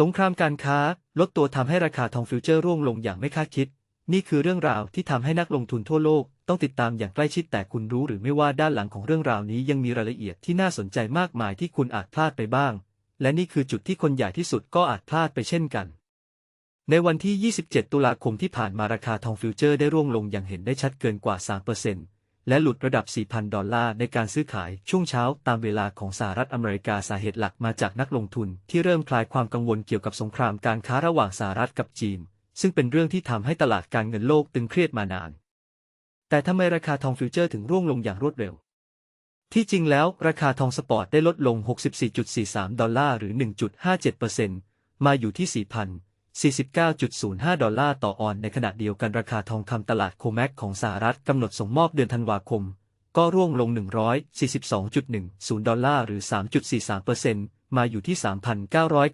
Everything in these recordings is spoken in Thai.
สงครามการค้าลดตัวทำให้ราคาทองฟิวเจอร์ร่วงลงอย่างไม่คาดคิด นี่คือเรื่องราวที่ทำให้นักลงทุนทั่วโลกต้องติดตามอย่างใกล้ชิดแต่คุณรู้หรือไม่ว่าด้านหลังของเรื่องราวนี้ยังมีรายละเอียดที่น่าสนใจมากมายที่คุณอาจพลาดไปบ้าง และนี่คือจุดที่คนใหญ่ที่สุดก็อาจพลาดไปเช่นกัน ในวันที่ 27 ตุลาคมที่ผ่านมาราคาทองฟิวเจอร์ได้ร่วงลงอย่างเห็นได้ชัดเกินกว่า 3% และหลุดระดับ 4,000 ดอลลาร์ในการซื้อขายช่วงเช้าตามเวลาของสหรัฐอเมริกาสาเหตุหลักมาจากนักลงทุนที่เริ่มคลายความกังวลเกี่ยวกับสงครามการค้าระหว่างสหรัฐกับจีน ซึ่งเป็นเรื่องที่ทำให้ตลาดการเงินโลกตึงเครียดมานาน แต่ทำไมราคาทองฟิวเจอร์ถึงร่วงลงอย่างรวดเร็ว ที่จริงแล้วราคาทองสปอร์ตได้ลดลง 64.43 ดอลลาร์หรือ 1.57%มาอยู่ที่ 49.05 ดอลลาร์ต่อออนในขณะเดียวกันราคาทองคำตลาดโคแมกของสหรัฐกำหนดส่งมอบเดือนธันวาคม ก็ร่วงลง 142.10 ดอลลาร์หรือ 3.43%มาอยู่ที่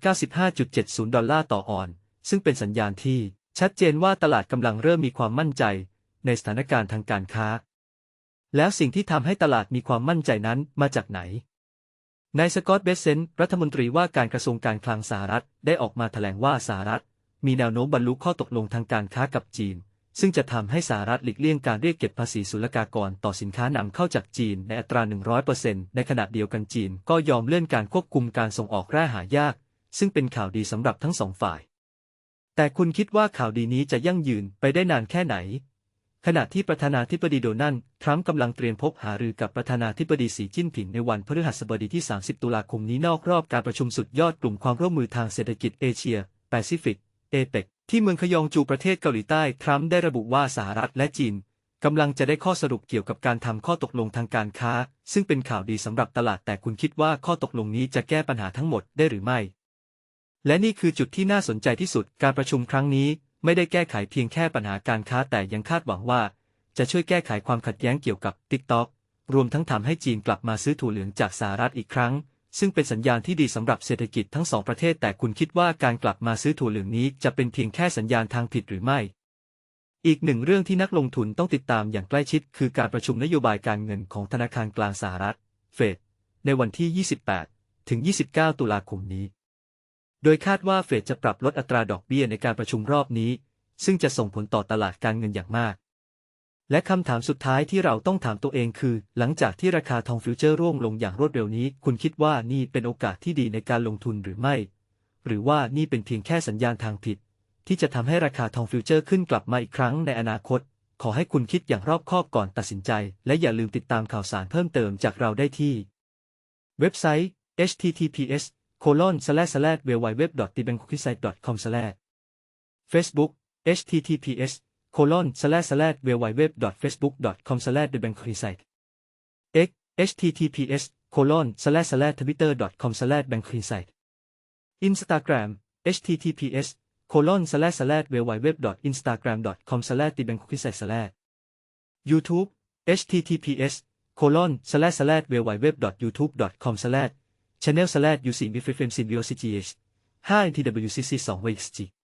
3,995.70 ดอลลาร์ต่อออน ซึ่งเป็นสัญญาณที่ชัดเจนว่าตลาดกำลังเริ่มมีความมั่นใจ ในสถานการณ์ทางการค้า แล้วสิ่งที่ทำให้ตลาดมีความมั่นใจนั้นมาจากไหนนายสกอตต์เบสเซนรัฐมนตรีว่าการกระทรวงการคลังสหรัฐได้ออกมาแถลงว่าสหรัฐ มีแนวโน้มบรรลุข้อตกลงทางการค้ากับจีน ซึ่งจะทำให้สหรัฐหลีกเลี่ยงการเรียกเก็บภาษีศุลกากรต่อสินค้านำเข้าจากจีนในอัตรา 100%ในขณะเดียวกันจีนก็ยอมเลื่อนการควบคุมการส่งออกแร่หายาก ซึ่งเป็นข่าวดีสำหรับทั้งสองฝ่าย แต่คุณคิดว่าข่าวดีนี้จะยั่งยืนไปได้นานแค่ไหน ขณะที่ประธานาธิบดีโดนัลด์ทรัมป์กำลังเตรียมพบหารือกับประธานาธิบดีสีจิ้นผิงในวันพฤหัสบดีที่ 30 ตุลาคมนี้นอกรอบการประชุมสุดยอดกลุ่มความร่วมมือทางเศรษฐกิจเอเชีย แปซิฟิก เอเปกที่เมืองขยองจูประเทศเกาหลีใต้ ทรัมป์ได้ระบุว่าสหรัฐและจีนกำลังจะได้ข้อสรุปเกี่ยวกับการทำข้อตกลงทางการค้า ซึ่งเป็นข่าวดีสำหรับตลาดแต่คุณคิดว่าข้อตกลงนี้จะแก้ปัญหาทั้งหมดได้หรือไม่ และนี่คือจุดที่น่าสนใจที่สุดการประชุมครั้งนี้ ไม่ได้แก้ไขเพียงแค่ปัญหาการค้าแต่ยังคาดหวังว่า จะช่วยแก้ไขความขัดแย้งเกี่ยวกับ TikTok รวมทั้งทำให้จีนกลับมาซื้อถั่วเหลืองจากสหรัฐอีกครั้ง ซึ่งเป็นสัญญาณที่ดีสำหรับเศรษฐกิจทั้งสองประเทศแต่คุณคิดว่าการกลับมาซื้อถั่วเหลืองนี้จะเป็นเพียงแค่สัญญาณทางผิดหรือไม่ อีกหนึ่งเรื่องที่นักลงทุนต้องติดตามอย่างใกล้ชิด คือการประชุมนโยบายการเงินของธนาคารกลางสหรัฐ เฟด ในวันที่ 28 ถึง 29 ตุลาคมนี้ โดยคาดว่าเฟดจะปรับลดอัตราดอกเบี้ยในการประชุมรอบนี้ ซึ่งจะส่งผลต่อตลาดการเงินอย่างมาก และคำถามสุดท้ายที่เราต้องถามตัวเองคือ หลังจากที่ราคาทองฟิวเจอร์ร่วงลงอย่างรวดเร็วนี้ คุณคิดว่านี่เป็นโอกาสที่ดีในการลงทุนหรือไม่ หรือว่านี่เป็นเพียงแค่สัญญาณทางผิด ที่จะทำให้ราคาทองฟิวเจอร์ขึ้นกลับมาอีกครั้งในอนาคต ขอให้คุณคิดอย่างรอบคอบก่อนตัดสินใจ และอย่าลืมติดตามข่าวสารเพิ่มเติมจากเราได้ที่ เว็บไซต์ https colon slash slash www t b a n k o k i s i t e com slash Facebook https colon slash slash www facebook com slash the b a n k o k i s i t e x https colon slash slash twitter com slash b a n k o k i s i t e Instagram https colon slash slash www instagram com slash the b a n k o k i s i t e slash YouTube https colon slash slash www youtube com slash channel slash uc m i f m symbiosis 5 ntwcc 2 wxg